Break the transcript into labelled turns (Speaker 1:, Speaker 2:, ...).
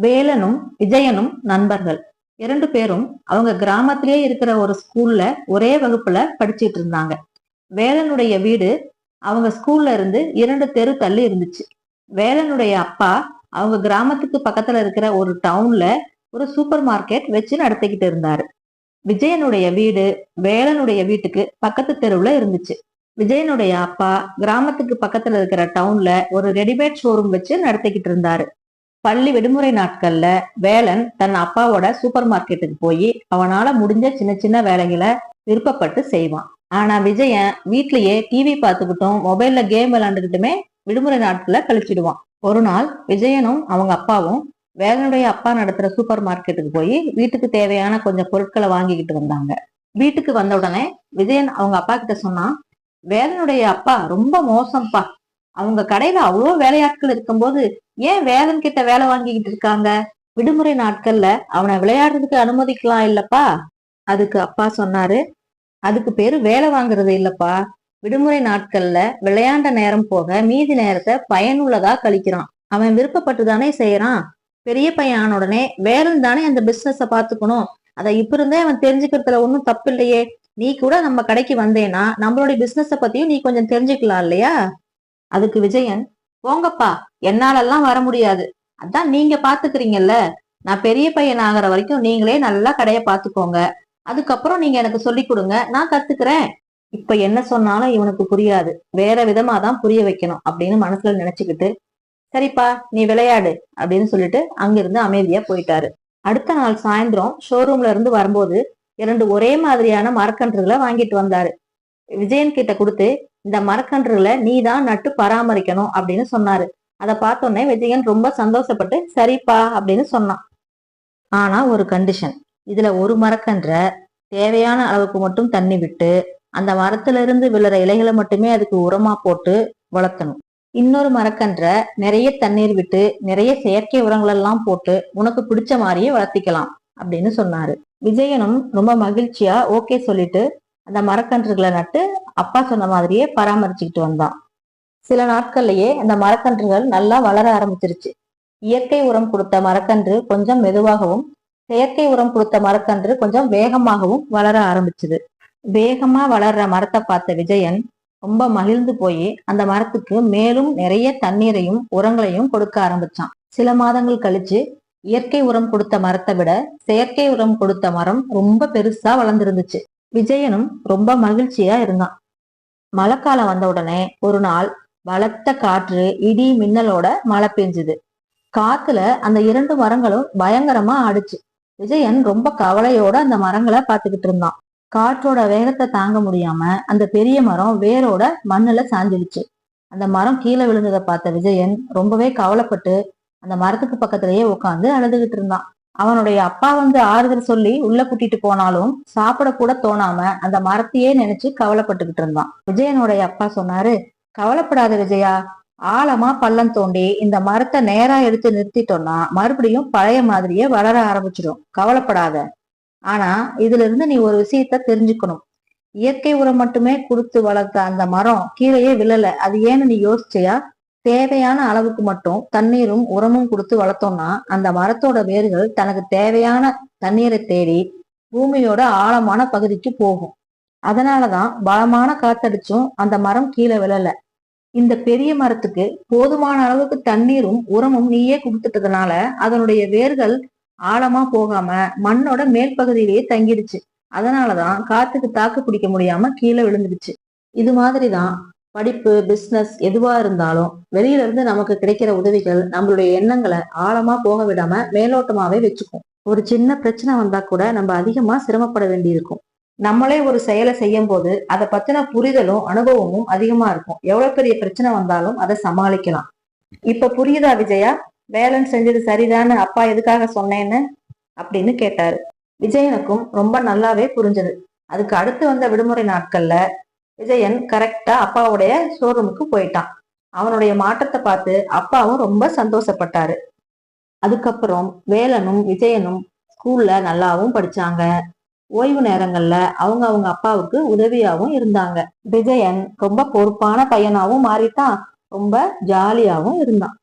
Speaker 1: வேலனும் விஜயனும் நண்பர்கள். இரண்டு பேரும் அவங்க கிராமத்திலேயே இருக்கிற ஒரு ஸ்கூல்ல ஒரே வகுப்புல படிச்சிட்டு இருந்தாங்க. வேலனுடைய வீடு அவங்க ஸ்கூல்ல இருந்து இரண்டு தெரு தள்ளி இருந்துச்சு. வேலனுடைய அப்பா அவங்க கிராமத்துக்கு பக்கத்துல இருக்கிற ஒரு டவுன்ல ஒரு சூப்பர் மார்க்கெட் வச்சு நடத்திக்கிட்டு இருந்தாரு. விஜயனுடைய வீடு வேலனுடைய வீட்டுக்கு பக்கத்து தெருவுல இருந்துச்சு. விஜயனுடைய அப்பா கிராமத்துக்கு பக்கத்துல இருக்கிற டவுன்ல ஒரு ரெடிமேட் ஷோரூம் வச்சு நடத்திக்கிட்டு இருந்தாரு. பள்ளி விடுமுறை நாட்கள்ல வேலன் தன் அப்பாவோட சூப்பர் மார்க்கெட்டுக்கு போய் அவனால முடிஞ்ச சின்ன சின்ன வேலைகளை விருப்பப்பட்டு செய்வான். ஆனா விஜயன் வீட்லயே டிவி பார்த்துக்கிட்டும் மொபைல்ல கேம் விளையாண்டுக்கிட்டுமே விடுமுறை நாட்களை கழிச்சிடுவான். ஒரு நாள் விஜயனும் அவங்க அப்பாவும் வேலனுடைய அப்பா நடத்துற சூப்பர் மார்க்கெட்டுக்கு போய் வீட்டுக்கு தேவையான கொஞ்சம் பொருட்களை வாங்கிக்கிட்டு வந்தாங்க. வீட்டுக்கு வந்த உடனே விஜயன் அவங்க அப்பா கிட்ட சொன்னான் வேலனுடைய அப்பா ரொம்ப மோசம்ப்பா அவங்க கடையில அவ்வளோ வேலையாட்கள் இருக்கும்போது ஏன் வேலன் கிட்ட வேலை வாங்கிக்கிட்டு இருக்காங்க? விடுமுறை நாட்கள்ல அவனை விளையாடுறதுக்கு அனுமதிக்கலாம் இல்லப்பா? அதுக்கு அப்பா சொன்னாரு. அதுக்கு பேரு வேலை வாங்குறது இல்லப்பா. விடுமுறை நாட்கள்ல விளையாண்ட நேரம் போக மீதி நேரத்தை பயனுள்ளதா கழிக்கிறான். அவன் விருப்பப்பட்டு தானே செய்யறான். பெரிய பையன் ஆன உடனே வேலன் தானே அந்த பிசினஸ பாத்துக்கணும். அதை இப்ப இருந்தே அவன் தெரிஞ்சுக்கிறதுல ஒன்றும் தப்பு இல்லையே நீ கூட நம்ம கடைக்கு வந்தேன்னா நம்மளுடைய பிசினஸ பத்தியும் நீ கொஞ்சம் தெரிஞ்சுக்கலாம் இல்லையா? அதுக்கு விஜயன் போங்கப்பா என்னாலெல்லாம் வர முடியாது. அதான் நீங்க பாத்துக்கிறீங்கல்ல. நான் பெரிய பையன் ஆகிற வரைக்கும் நீங்களே நல்லா கடைய பாத்துக்கோங்க. அதுக்கப்புறம் நீங்க எனக்கு சொல்லி கொடுங்க நான் கத்துக்கிறேன். இப்ப என்ன சொன்னாலும் இவனுக்கு புரியாது. வேற விதமா தான் புரிய வைக்கணும் அப்படின்னு மனசுல நினைச்சுக்கிட்டு சரிப்பா நீ விளையாடு அப்படின்னு சொல்லிட்டு அங்கிருந்து அமைதியா போயிட்டாரு. அடுத்த நாள் சாயந்தரம் ஷோரூம்ல இருந்து வரும்போது இரண்டு ஒரே மாதிரியான மரக்கன்றுகளை வாங்கிட்டு வந்தாரு. விஜயன் கிட்ட கொடுத்து இந்த மரக்கன்றுகளை நீ தான் நட்டு பராமரிக்கணும் அப்படின்னு சொன்னாரு. அதை பார்த்தோன்னே விஜயன் ரொம்ப சந்தோஷப்பட்டு சரிப்பா அப்படின்னு சொன்னான். ஆனா ஒரு கண்டிஷன் இதுல ஒரு மரக்கன்ற தேவையான அளவுக்கு மட்டும் தண்ணி விட்டு அந்த மரத்துல இருந்து விழுற இலைகளை மட்டுமே அதுக்கு உரமா போட்டு வளர்த்தணும். இன்னொரு மரக்கன்ற நிறைய தண்ணீர் விட்டு நிறைய செயற்கை உரங்கள் எல்லாம் போட்டு உனக்கு பிடிச்ச மாதிரியே வளர்த்திக்கலாம் அப்படின்னு சொன்னாரு. விஜயனும் ரொம்ப மகிழ்ச்சியா ஓகே சொல்லிட்டு அந்த மரக்கன்றுகளை நட்டு அப்பா சொன்ன மாதிரியே பராமரிச்சுக்கிட்டு வந்தான். சில நாட்கள்லயே அந்த மரக்கன்றுகள் நல்லா வளர ஆரம்பிச்சிருச்சு. இயற்கை உரம் கொடுத்த மரக்கன்று கொஞ்சம் மெதுவாகவும் செயற்கை உரம் கொடுத்த மரக்கன்று கொஞ்சம் வேகமாகவும் வளர ஆரம்பிச்சது. வேகமா வளர்ற மரத்தை பார்த்த விஜயன் ரொம்ப மகிழ்ந்து போய் அந்த மரத்துக்கு மேலும் நிறைய தண்ணீரையும் உரங்களையும் கொடுக்க ஆரம்பிச்சான். சில மாதங்கள் கழிச்சு இயற்கை உரம் கொடுத்த மரத்தை விட செயற்கை உரம் கொடுத்த மரம் ரொம்ப பெருசா வளர்ந்துருந்துச்சு. விஜயனும் ரொம்ப மகிழ்ச்சியா இருந்தான். மழைக்காலம் வந்த உடனே ஒரு நாள் பலத்த காற்று இடி மின்னலோட மழை பெஞ்சுது. காத்துல அந்த இரண்டு மரங்களும் பயங்கரமா ஆடுச்சு. விஜயன் ரொம்ப கவலையோட அந்த மரங்களை பார்த்துக்கிட்டு இருந்தான். காற்றோட வேகத்தை தாங்க முடியாம அந்த பெரிய மரம் வேரோட மண்ணுல சாஞ்சிடுச்சு அந்த மரம் கீழே விழுந்ததை பார்த்த விஜயன் ரொம்பவே கவலைப்பட்டு அந்த மரத்துக்கு பக்கத்திலேயே உட்காந்து அழுதுகிட்டு இருந்தான். அவனுடைய அப்பா வந்து ஆறுதல் சொல்லி உள்ள கூட்டிட்டு போனாலும் சாப்பிட கூட தோணாம அந்த மரத்தையே நினைச்சு கவலைப்பட்டுக்கிட்டு இருந்தான். விஜயனுடைய அப்பா சொன்னாரு கவலைப்படாத விஜயா ஆழமா பள்ளம் தோண்டி இந்த மரத்தை நேரா எடுத்து நிறுத்திட்டோம்னா மறுபடியும் பழைய மாதிரியே வளர ஆரம்பிச்சிடும் கவலைப்படாத. ஆனா இதுல இருந்து நீ ஒரு விஷயத்த தெரிஞ்சுக்கணும். இயற்கை உரம் மட்டுமே கொடுத்து வளர்த்த அந்த மரம் கீழேயே விழல. அது ஏன்னு நீ யோசிச்சியா? தேவையான அளவுக்கு மட்டும் தண்ணீரும் உரமும் கொடுத்து வளர்த்தோம்னா அந்த மரத்தோட வேர்கள் தனக்கு தேவையான தண்ணீரை தேடி பூமியோட ஆழமான பகுதிக்கு போகும். அதனாலதான் பலமான காத்தடிச்சும் அந்த மரம் கீழே விழல. இந்த பெரிய மரத்துக்கு போதுமான அளவுக்கு தண்ணீரும் உரமும் நீயே கொடுத்துட்டதுனால அதனுடைய வேர்கள் ஆழமா போகாம மண்ணோட மேல் பகுதியிலேயே தங்கிடுச்சு. அதனாலதான் காத்துக்கு தாக்கு பிடிக்க முடியாம கீழே விழுந்துடுச்சு. இது மாதிரிதான் படிப்பு பிஸ்னஸ் எதுவா இருந்தாலும் வெளியில இருந்து நமக்கு கிடைக்கிற உதவிகள் நம்மளுடைய எண்ணங்களை ஆழமா போக விடாம மேலோட்டமாவே வச்சுக்கும். ஒரு சின்ன பிரச்சனை வந்தா கூட நம்ம அதிகமா சிரமப்பட வேண்டியிருக்கும். நம்மளே ஒரு செயலை செய்யும் போது அதை பத்தின புரிதலும் அனுபவமும் அதிகமா இருக்கும். எவ்வளவு பெரிய பிரச்சனை வந்தாலும் அதை சமாளிக்கலாம். இப்ப புரியுதா விஜயா? வேலன் செஞ்சது சரிதான்னு அப்பா எதுக்காக சொன்னேன்னு? அப்படின்னு கேட்டாரு. விஜயனுக்கும் ரொம்ப நல்லாவே புரிஞ்சது. அதுக்கு அடுத்து வந்த விடுமுறை நாட்கள்ல விஜயன் கரெக்டா அப்பாவுடைய ஷோரூமுக்கு போயிட்டான். அவனுடைய மாற்றத்தை பார்த்து அப்பாவும் ரொம்ப சந்தோஷப்பட்டாரு. அதுக்கப்புறம் வேலனும் விஜயனும் ஸ்கூல்ல நல்லாவும் படிச்சாங்க. ஓய்வு நேரங்கள்ல அவங்க அவங்க அப்பாவுக்கு உதவியாவும் இருந்தாங்க. விஜயன் ரொம்ப பொறுப்பான பையனாவும் மாறிட்டான். ரொம்ப ஜாலியாவும் இருந்தான்.